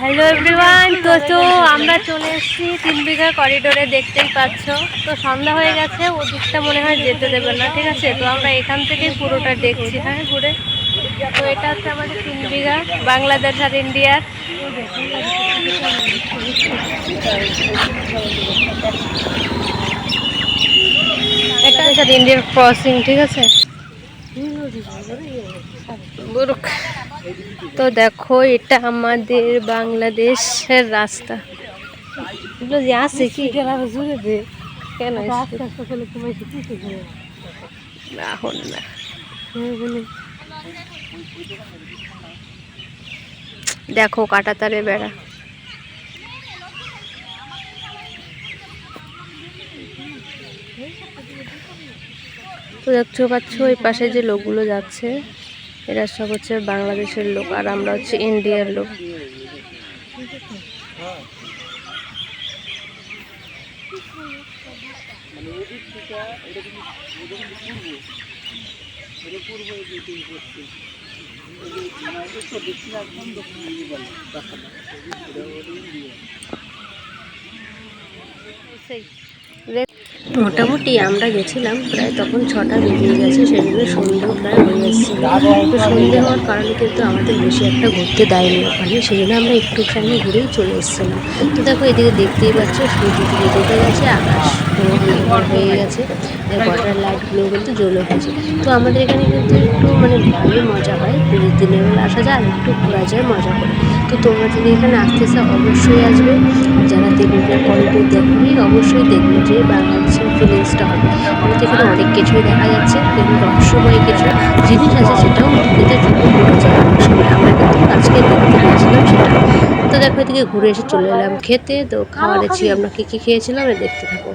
Hello everyone তো তো আমরা চলে এসেছি তিন বিঘা করিডোরে দেখতেই পাচ্ছ। তো সন্ধ্যা হয়ে গেছে, ওদিকটা মনে হয় যেতে দেবে না, ঠিক আছে? তো আমরা এখান থেকেই পুরোটা দেখছি হ্যাঁ ঘুরে। তো এটা হচ্ছে আমাদের তিন বিঘা, বাংলাদেশ আর ইন্ডিয়ার এটা হচ্ছে ইন্ডিয়ার ক্রসিং ঠিক আছে। তো দেখো এটা আমাদের বাংলাদেশের রাস্তা। এগুলো যে আছে কি? কেন না দেখো কাটা তারে বেড়া। তো দেখছ পাচ্ছ ওই পাশে যে লোকগুলো যাচ্ছে। এরা সব হচ্ছে বাংলাদেশের লোক আর আমরা হচ্ছে ইন্ডিয়ার লোক। মোটামুটি আমরা গেছিলাম, প্রায় তখন ছটা বেজে গেছে, সেজন্য সন্ধ্যেও প্রায় হয়ে এসেছে তো সন্ধ্যে হওয়ার কারণে কিন্তু আমাদের বেশি একটা ঘুরতে দেয়নি ওখানে, সেজন্য আমরা একটু একটুখানি ঘুরেই চলে এসেছিলাম। তো দেখো এদিকে দেখতেই পাচ্ছ, সূর্য দিকে ডুবে গেছে, আকাশ হয়ে গেছে ওয়াটার লাইটগুলো কিন্তু জ্বলে গেছে তো আমাদের এখানে কিন্তু একটু মানে ভালোই মজা হয় দিনের বেলা আসা যায় আর একটু ঘোরা যায় মজা করে। তো তোমরা যদি এখানে আসতে চাও, অবশ্যই আসবে। অবশ্যই দেখব যে বাংলাদেশের ফিলিংসটা হবে। আমাদের এখানে অনেক কিছুই দেখা যাচ্ছে কিন্তু রহস্যময় কিছু জিনিস আছে সেটাও দেখতে খুবই ঘুরে যায়। অনেক সময় আমরা কিন্তু আজকে দেখতে পেয়েছিলাম সেটা। তো দেখো এদিকে ঘুরে এসে চলে এলাম খেতে। তো খাওয়ারেছি আমরা কী কী খেয়েছিলাম দেখতে থাকো।